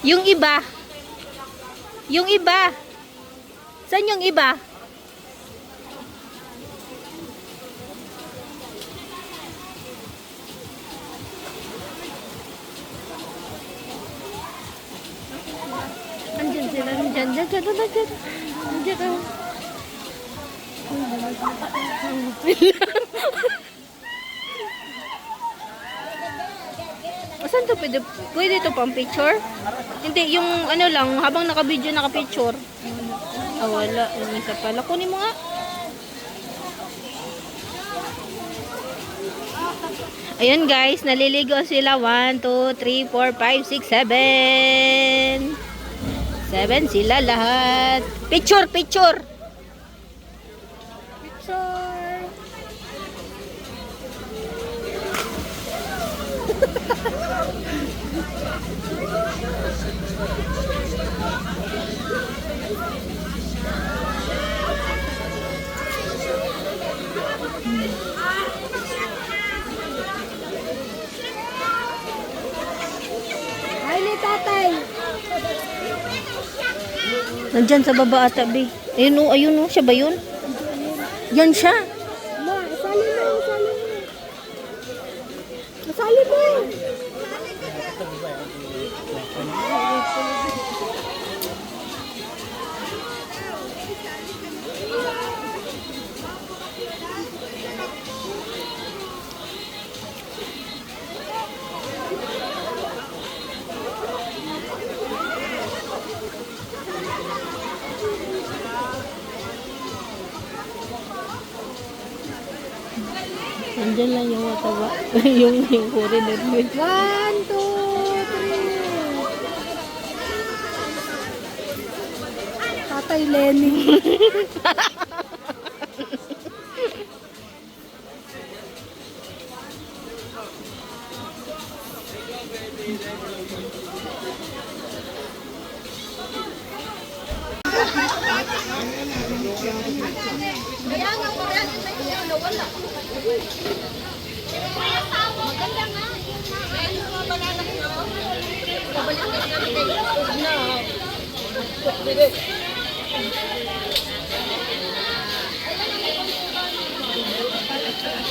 Yung iba. Yung iba. Saan yung iba? Andyan sila, andyan, andyan, andyan, andyan, andyan, andyan. Saan to pwede? Pwede to pang picture? Hindi, yung ano lang, habang naka-video, naka-picture. Ah, wala. Yung isa pala. Kunin mo nga. Ayun guys, naliligo sila. 1, 2, 3, 4, 5, 6, 7. 7 sila lahat. Picture. Picture. Ay, ni tatay. Nandyan sa baba ata, be. Ayun o, ayun o. Siya ba yun? Yan siya. Ma, isali mo, isali mo. Isali mo. Nandyan lang yung mataba. yung, yung foreigner. One, two, three. Tatay Lenny.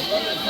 Bye.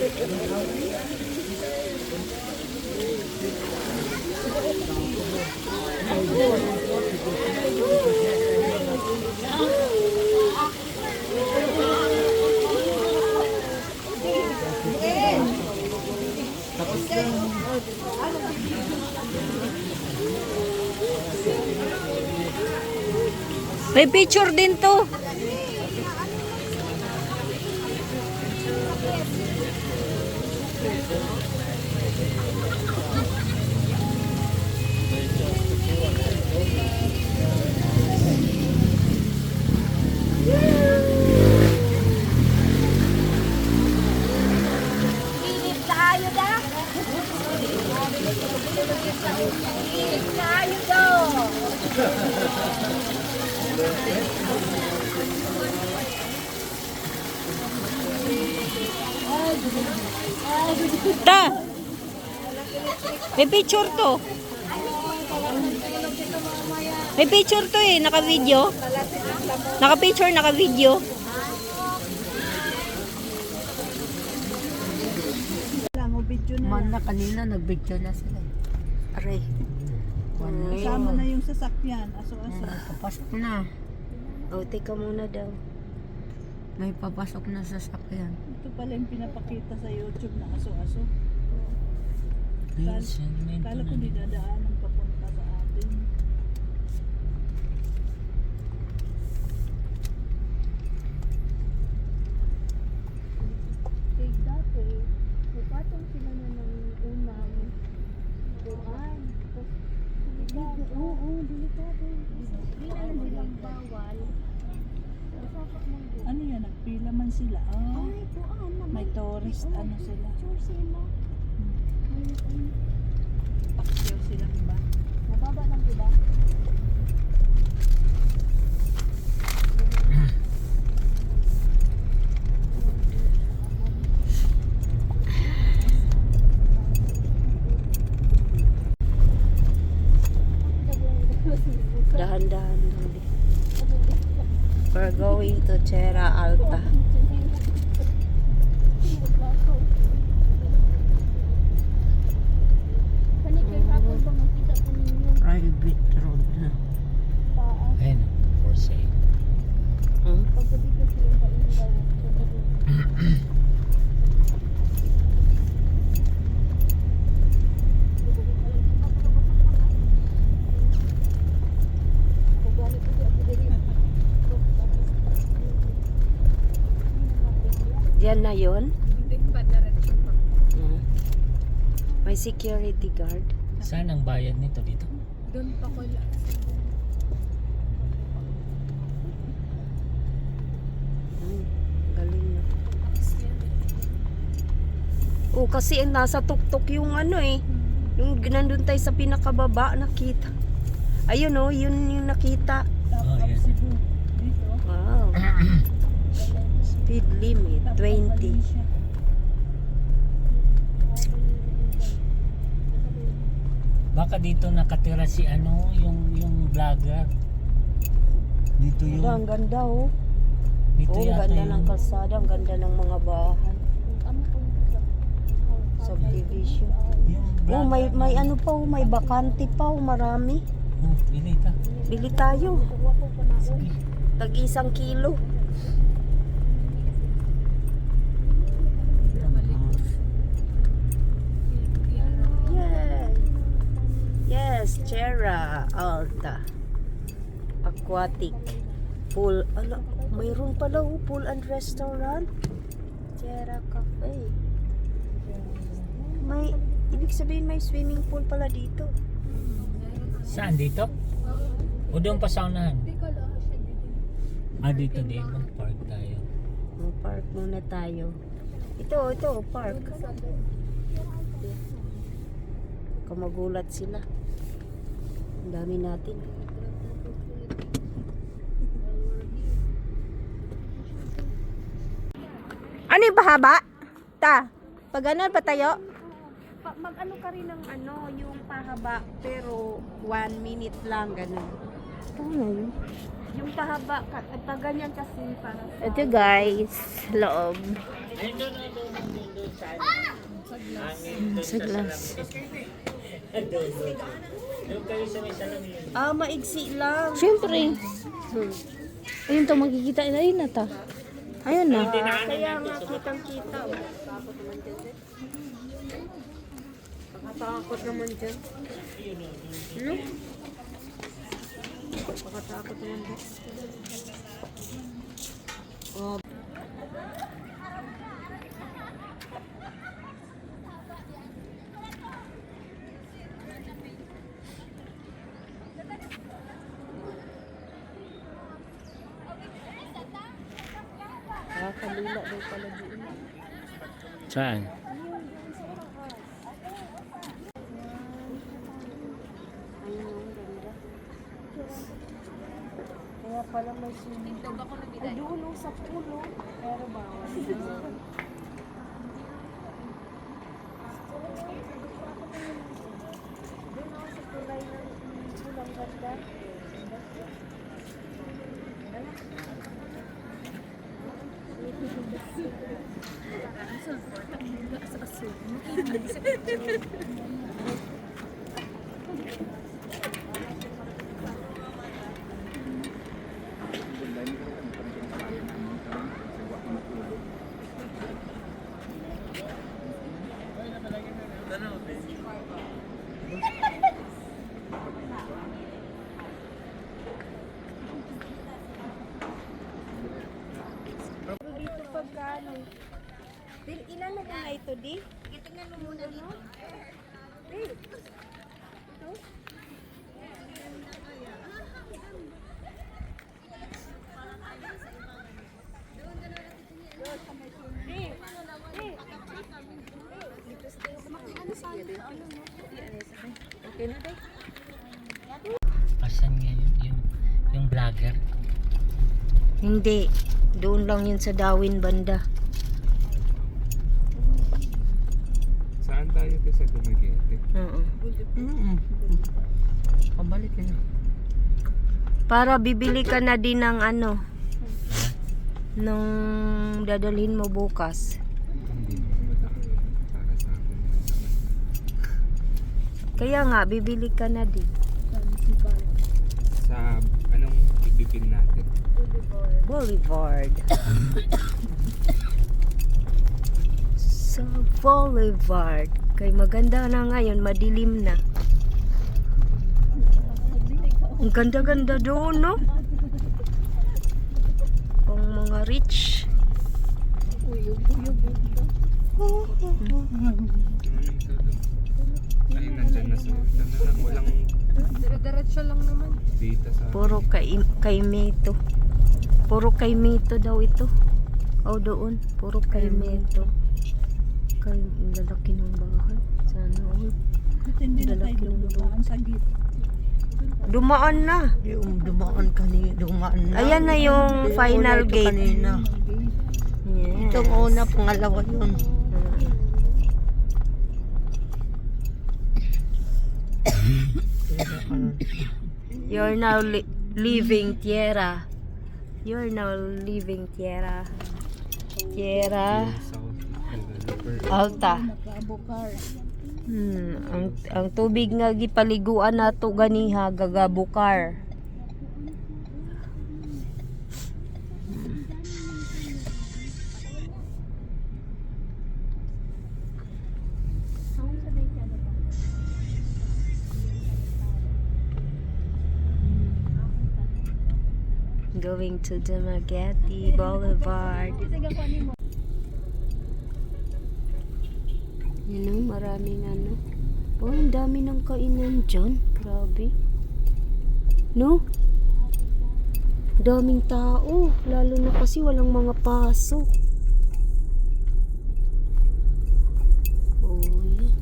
May picture din to. Tayo da. Init tayo do. Ta! May picture to. May picture to eh, naka-video. Naka-picture, naka-video. Lang o video na. Kanina nag-video na sila. Aray. One Kasama na yung sasakyan, aso-aso. Papasok na. O, teka muna daw. May papasok na sa sakyan. Ito pala yung pinapakita sa YouTube na aso-aso. Me Kala ko to di dadaan ang papunta sa atin. Kay dati, bupatong sila na ng unang buwan. Tapos, delikado. Oo, oo, delikado. Hindi na lang silang bawal. Masakot mong buwan. Ano yan? Nagpila man sila. Ah, Ay, buwan na may tourist ano sila. Picture sila. May, ay, Paksyaw silang ba? Mababa lang diba? Dahan-dahan lang. di. We're going to Terra Alta. Kani kay hapon ba makita ko ninyo Private road na. taas. Ayun, sale. Hmm? Diyan na yon. Hmm. May security guard. Saan ang bayad nito dito? Doon pa ko lang. Hmm. Galing na. Oh, kasi nasa tuktok yung ano eh. Yung nandun tayo sa pinakababa, nakita. Ayun oh, yun yung nakita. Top Oh. Dito. Wow. Speed limit, Top up 20. Valencia. Baka dito nakatira si ano, yung yung vlogger. Dito yung Ang ganda oh. dito Oh, ang yata ganda yung ng kalsada, ang ganda ng mga bahay. Subdivision. Oh, may may ano pa oh, may bakante pa oh, marami. Oh, bili ka. Bili tayo. Tag isang kilo. Yes. Yes, Terra Alta. Aquatic. Pool. Ala, mayroon pala oh, pool and restaurant. Terra Cafe. May, ibig sabihin may swimming pool pala dito. Saan dito? O doon pa sa unahan? Ah, dito din. Mag-park tayo. Mag-park muna tayo. Ito, ito, park. Kamagulat sila. Ang dami natin. Ano yung pahaba? Ta, pag ano pa tayo? Mag-ano ka rin ng ano, yung pahaba, pero one minute lang, ganun. Ano yun? Yung pahaba, ka- pag ganyan kasi para sa... Ito guys, loob. Sa glass. Doon kayo sa may salamin. Ah, maigsi lang. Siyempre. Hmm. Ayun to makikita. Ayun na ta. Ayun na. Kaya nga kitang-kita. Nakatakot naman dyan. No? Nakatakot naman dyan. Oh. Saan? Ayun oh, ang ganda. Kaya pala may swimming pool. Ay, Doon oh, sa pulo. Pero bawal. Doon oh, sa kulay ng pool. Ang ganda. magkano. Di, ilan mo muna ito, di? Tingnan mo muna dito. Di. Ito? Okay na, di? Asan ngayon yung, yung vlogger? Hindi. Doon lang yun sa Dawin banda. Saan tayo ito sa Dumaguete? Oo. Mm Pabalik na. Para bibili ka na din ng ano. Nung dadalhin mo bukas. Kaya nga, bibili ka na din. Sa anong ipipin natin? Boulevard. sa Boulevard. Kay maganda na ngayon, madilim na. Ang ganda-ganda doon, no? Pang mga rich. Ano ito doon? Ay, nandyan na sa. Walang Dire-diretso lang naman. sa Puro kay, kay Mito. Puro kay Mito daw ito. O doon. Puro kay Mito. Kay ang lalaki ng bahay. Sana all. Hindi na tayo Lalaki ng dumaan sa gitna? Dumaan na. Yung dumaan kanina, dumaan na. Ayan na yung Yung final ito gate. Kanina. Yes. Itong una, pangalawa yun. You're now li- leaving Tierra. You're now leaving Tierra. Tierra. Alta. Hmm, ang ang tubig nga gipaliguan nato ganiha gagabukar. Going to Dumaguete Boulevard. Yan o, maraming ano. Oh, ang dami ng kainan dyan. Grabe. No? Daming tao. Lalo na kasi walang mga pasok. Oh, yan.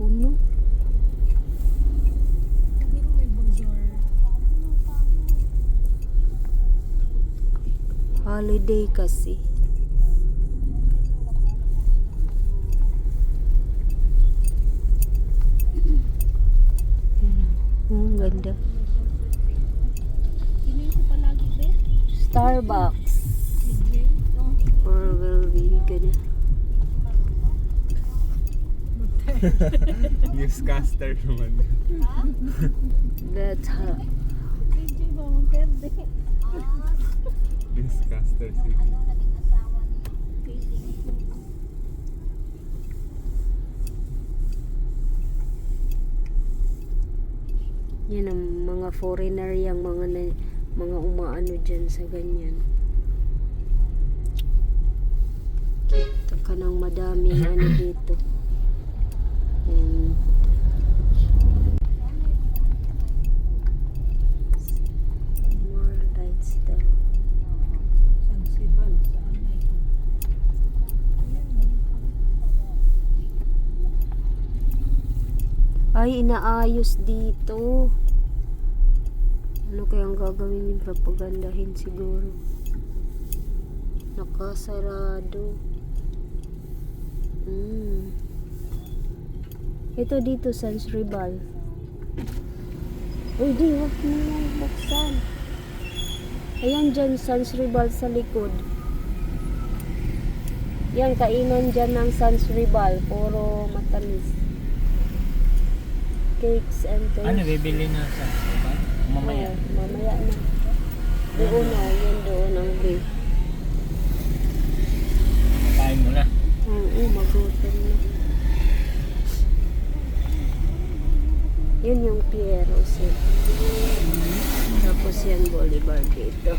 Puno. Holiday kasi. Ang ganda. Starbucks. Or will be gonna. Newscaster naman. That's ha. Newscaster si Yan ang mga foreigner yung mga na, mga umaano dyan sa ganyan. Kita ka ng madaming ano dito. And more lights daw. San Sibal. Saan na ito? Ay, inaayos dito. Ano kayang gagawin yung papagandahin siguro? Nakasarado. Mm. Ito dito, Sans Ribal. Uy, di, huwag mo lang buksan. Ayan dyan, Sans Ribal sa likod. Yan, kainan dyan ng Sans Ribal. Puro matamis cakes and things. Ano bibili na sa mamaya? Oh, mamaya na. Doon na, yun doon ang grill. Kain mo na. Ah, Oo, magutom na. Yun yung Piero eh. Tapos yan Bolivar dito.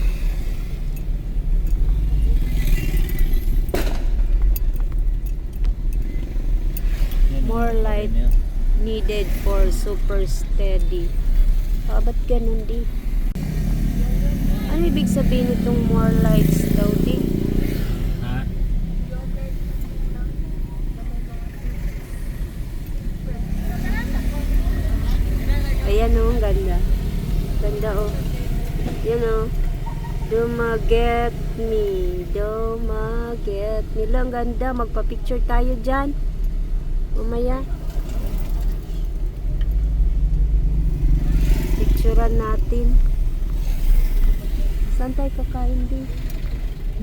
More light needed for super steady. Ah, ba't ganun di? Ano ibig sabihin itong more lights daw di? Ha? Ayan o, ang ganda. Ganda o. Yan o. Dumaget me. Dumaget me. Lang ganda. Magpa-picture tayo dyan. Mamaya. Picturean natin. Saan tayo kakain din?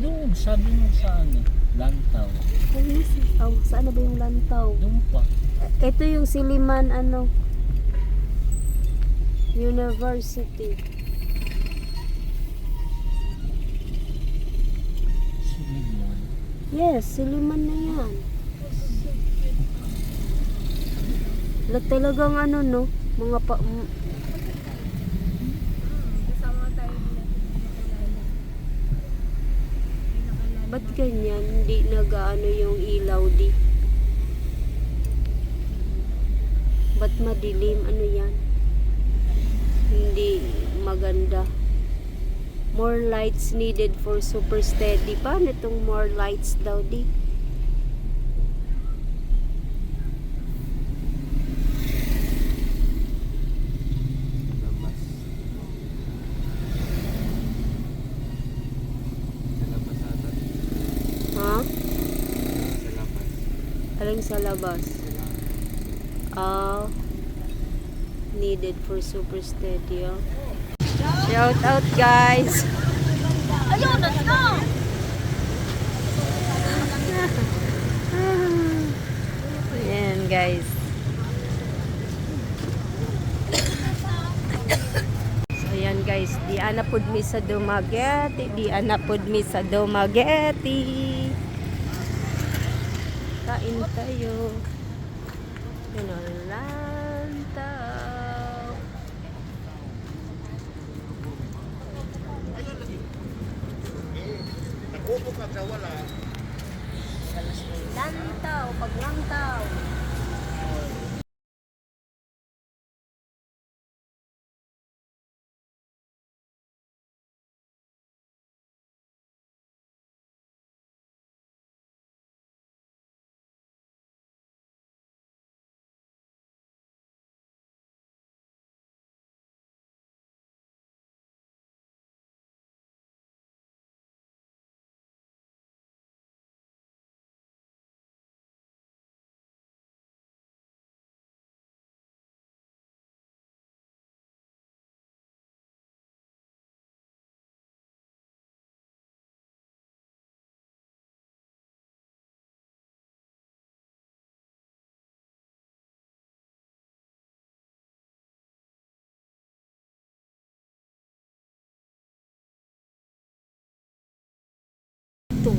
Doon, sabi mo sa ano, lantaw. Ay, yes. Oh, saan na ba yung lantaw? Doon pa. Ito yung Siliman ano University. Silimon. Yes, Siliman na yan. Talagang ano no, mga pa m- Kasama tayo nila. Nakalala. Ba't ganyan? Hindi nagaano yung ilaw di. Ba't madilim? Ano yan? Hindi maganda. More lights needed for super steady. Paano itong more lights daw di? Labas. Sa labas ata. Ha? Sa labas. Aling sa labas? Ah, needed for super steady. Oh. Shout out guys! Ayun, na na! Ayan guys. So ayan guys, di anapod mi sa Dumaguete, di anapod mi sa Dumaguete. Kain tayo. Pinolantaw. Ito.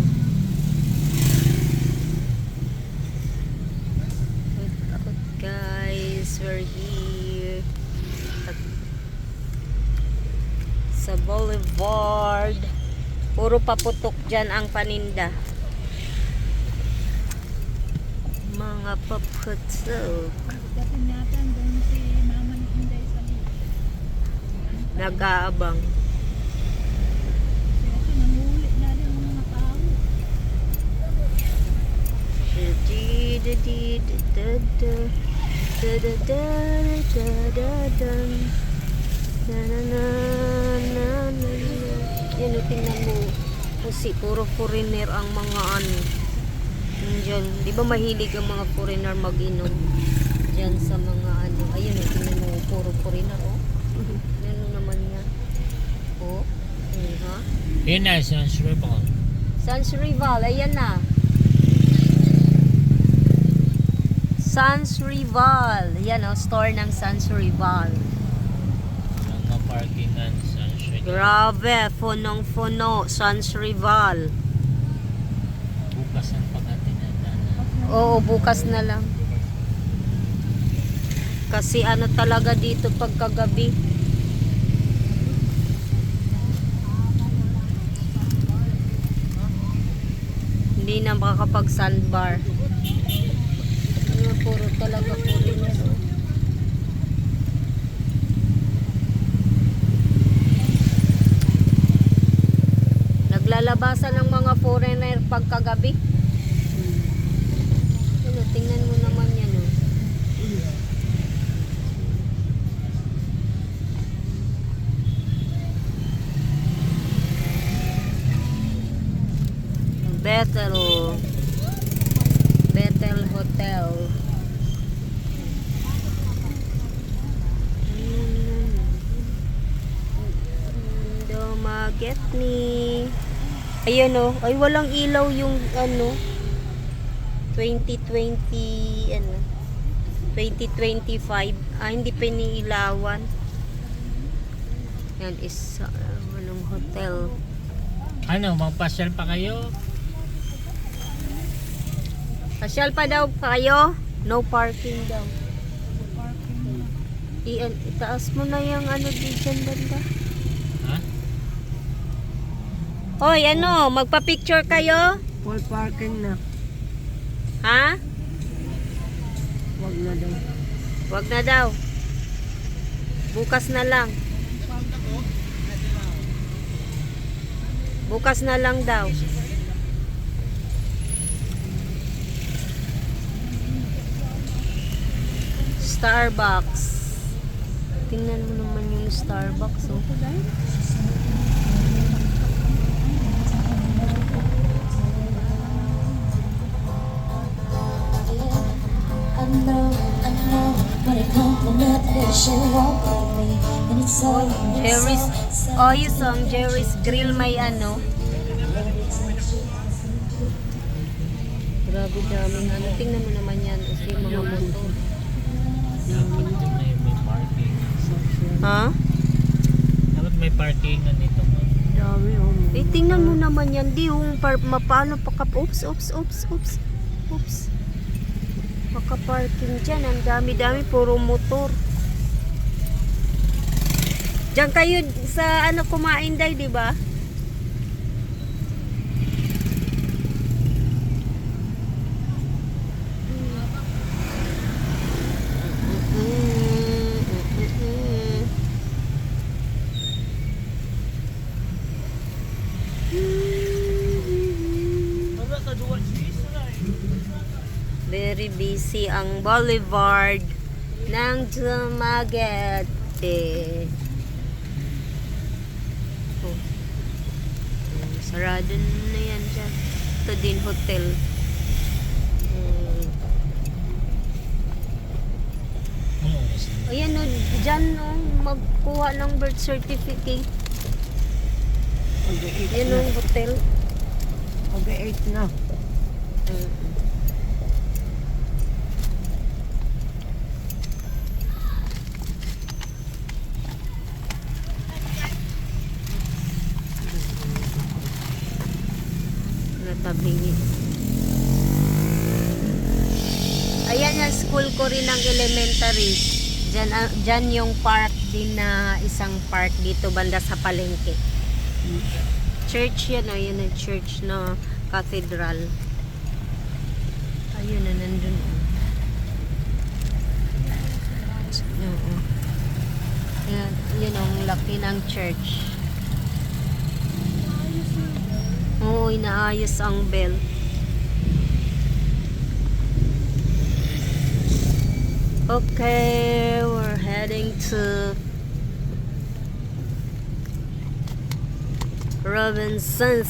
Takot guys, we're here. At sa boulevard. Puro paputok dyan ang paninda. Mga paputok. Dating natin doon si Mama ni Inday sa lift. Nag-aabang. Kaya ito, nanguhuli na rin ang mga tao. Yan o, tingnan mo. Kasi puro foreigner ang mga ano. Diyan, di ba mahilig ang mga foreigner mag-inom? Diyan sa mga ano. Ayun tingnan mo. Puro foreigner, oh. Ano naman yan? Oh. Mm, ha? Yun na, Sans Rival. Sans Rival, ayan na. Sans Rival. Yan o, store ng Sans Rival. Ang parkingan, Sans Rival. Grabe, fonong-fono, Sans Rival. Bukas ang pag-atinadaan. Oo, bukas na lang. Kasi ano talaga dito pagkagabi. Hindi na makakapag sandbar. Ano? Puro talaga foreigner. oh. Naglalabasan ng mga foreigner pagkagabi. Ano, tingnan mo naman yan oh. Bethel. Bethel Hotel. Don't get me. Ayan oh. Ay, walang ilaw yung ano. 2020 ano. 2025. Ah, hindi piniilawan. Yan is uh, anong hotel. Ano, magpasyal pa kayo? Pasyal pa daw kayo. No parking daw. I itaas mo na yung ano di dyan banda. Hoy, ano, magpa-picture kayo? Full parking na. Ha? Wag na daw. Wag na daw. Bukas na lang. Bukas na lang daw. Starbucks. Tingnan mo naman yung Starbucks, oh. Know, I know, when it compliment it, she won't believe me. And it's so, Jerry's, oh, yung song, Jerry's Grill may ano. Grabe daming ano. Tingnan mo naman yan. Kasi mga parking. Ha? Dapat may parking na nito. Dami oh. Eh, tingnan mo naman yan. Di yung par mapano pa ka. Oops, oops, oops, oops. Oops. Makaparking dyan. Ang dami-dami. Puro motor. Diyan kayo sa ano kumain day, di ba? Very busy ang boulevard ng Dumaguete. Oh. Sarado na yan dyan. Ito din hotel. Hmm. Ayan o, dyan o, magkuha ng birth certificate. Mag-8 Yan ang hotel. Mag-8 na. Mm. Natabingi. Ayan yung school ko rin ng elementary. Ah, diyan yung park din na isang park dito banda sa palengke. Church yan o, yun ang church na cathedral. Ayun na, nandun. Oo. Yan, yun ang laki ng church. Oo, inaayos ang bell. Okay, we're heading to Robinsons.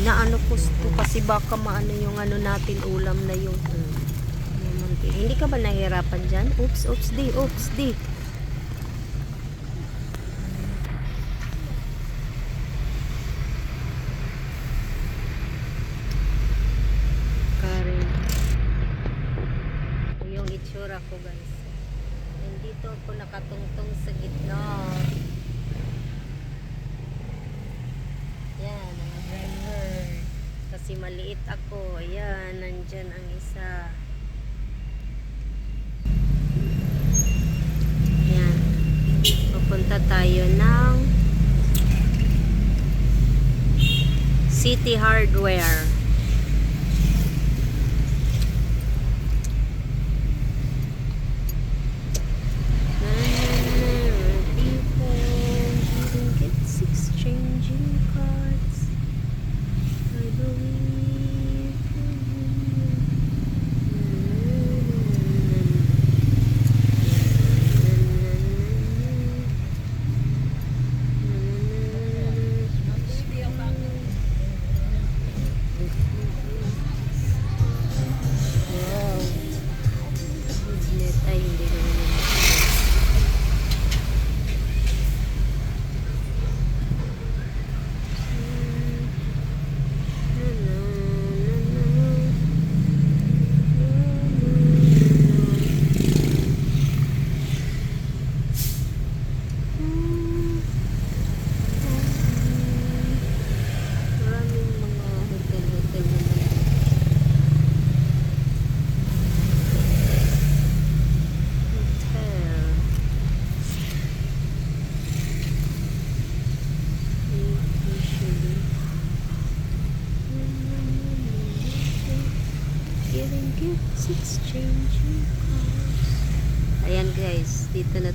Naano ko to kasi baka maano yung ano natin ulam na yun. Naman, Hindi ka ba nahihirapan dyan? Oops, oops, di, oops, di. Karen. Ito yung itsura ko guys. Nandito ako nakatungtong sa gitna. Yan, ang driver. Kasi maliit ako. Ayan, nandyan ang isa. Yan. Pupunta tayo ng City Hardware.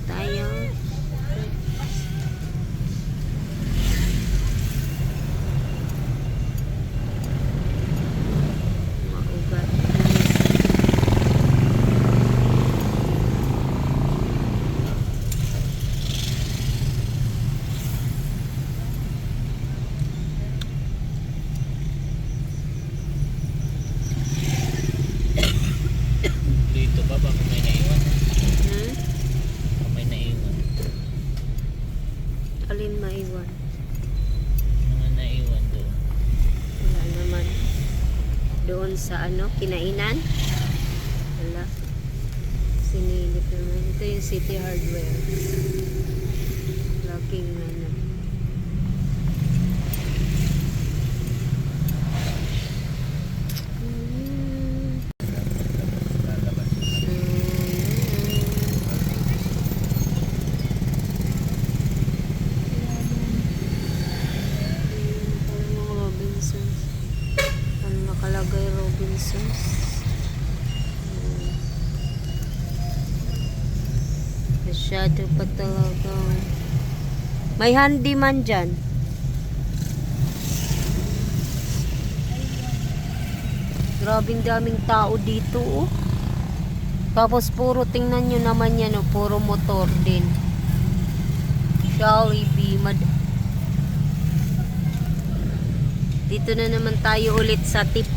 Tayo. Maugat. Dito ba? Baka may naiwan. Hmm? Baka may naiwan. Alin maiwan? Mga naiwan doon. Wala naman. Doon sa ano, kinainan? Wala. Sinilip naman. Ito yung City Hardware. Laging ano. Mm. Parang Robinsons. Ano nakalagay Robinsons? Hmm. Masyado pa talaga. May handyman dyan. Grabing daming tao dito oh. Tapos puro tingnan nyo naman yan oh, puro motor din. Be mad Dito na naman tayo ulit sa Tip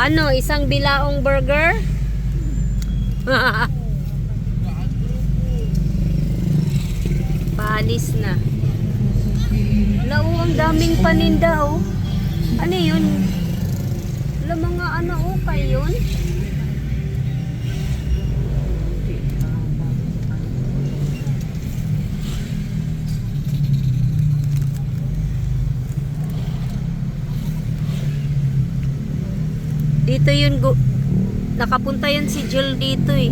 Ano, isang bilaong burger? Paalis na. Lao, ang daming paninda oh. Ano yun? Wala mga ano oh, kayo yun? Dito yun, nakapunta yan si Jill dito eh.